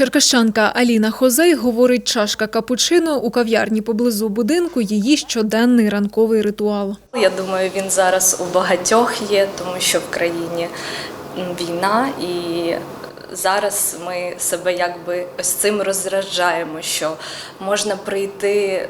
Черкащанка Аліна Хозей говорить, чашка капучино у кав'ярні поблизу будинку її щоденний ранковий ритуал. Я думаю, він зараз у багатьох є, тому що в країні війна, і зараз ми себе якби ось цим розраджаємо, що можна прийти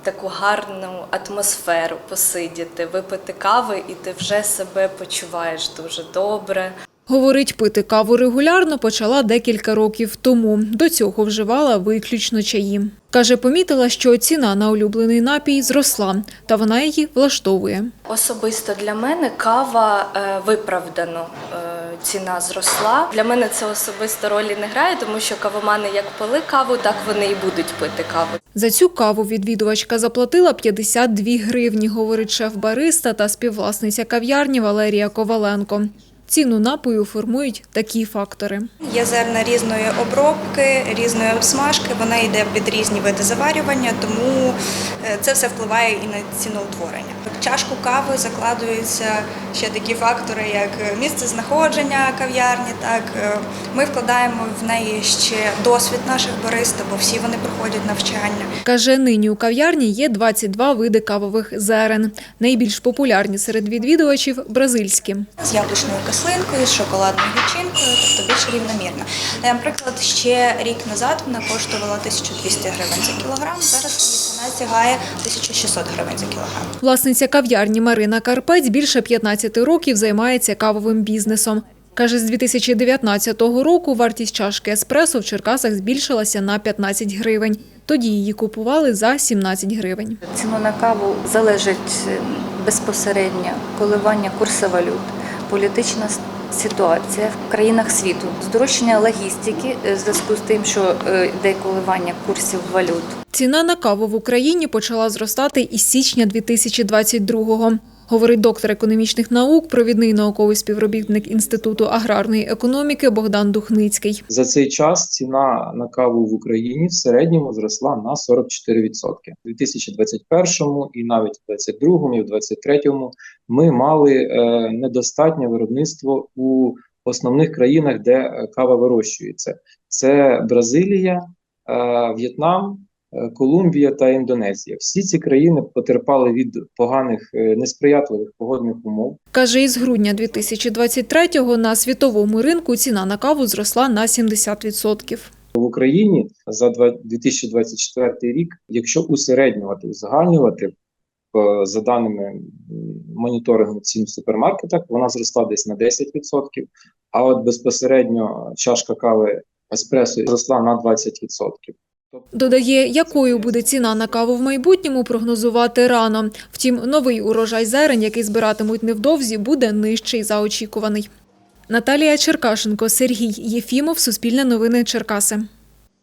в таку гарну атмосферу, посидіти, випити кави, і ти вже себе почуваєш дуже добре. Говорить, пити каву регулярно почала декілька років тому. До цього вживала виключно чаї. Каже, помітила, що ціна на улюблений напій зросла, та вона її влаштовує. Особисто для мене кава е, виправдано е, ціна зросла. Для мене це особисто ролі не грає, тому що кавомани як пили каву, так вони і будуть пити каву. За цю каву відвідувачка заплатила 52 гривні, говорить шеф-бариста та співвласниця кав'ярні Валерія Коваленко. Ціну напою формують такі фактори. Є зерна різної обробки, різної обсмажки, вона йде під різні види заварювання, тому е, це все впливає і на ціноутворення. Чашку кави закладуються ще такі фактори, як місце знаходження кав'ярні. Так е, ми вкладаємо в неї ще досвід наших бариста, бо всі вони проходять навчання. Каже, нині у кав'ярні є 22 види кавових зерен. Найбільш популярні серед відвідувачів – бразильські. з яблучною кислинкою, з шоколадною гічинкою, тобто більш рівномірно. Е, Наприклад, ще рік назад вона коштувала 1200 гривень за кілограм. Зараз вона сягає 1600 гривень за кілограм. Власниця кав'ярні Марина Карпець більше 15 років займається кавовим бізнесом. Каже, з 2019 року вартість чашки еспресо в Черкасах збільшилася на 15 гривень. Тоді її купували за 17 гривень. Ціну на каву залежить е, безпосередньо коливання курсу валют, політична ситуація в країнах світу, здорожчання логістики е, в зв'язку з тим, що е, йде коливання курсів валют. Ціна на каву в Україні почала зростати із січня 2022-го. Говорить доктор економічних наук, провідний науковий співробітник Інституту аграрної економіки Богдан Духницький. За цей час ціна на каву в Україні в середньому зросла на 44%. У 2021 і навіть у 2022 і в 2023 ми мали е, недостатнє виробництво у основних країнах, де е, кава вирощується. Це Бразилія, е, В'єтнам, Колумбія та Індонезія. Всі ці країни потерпали від поганих е, несприятливих погодних умов. Каже, із грудня 2023-го на світовому ринку ціна на каву зросла на 70%. В Україні за два- 2024 рік, якщо усереднювати, узагальнювати, е, за даними моніторингу цін в супермаркетах, вона зросла десь на 10%, а от безпосередньо чашка кави еспресо зросла на 20%. Додає, якою буде ціна на каву в майбутньому, прогнозувати рано. Втім, новий урожай зерен, який збиратимуть невдовзі, буде нижчий за очікуваний. Наталія Черкашенко, Сергій Єфімов, Суспільне новини Черкаси.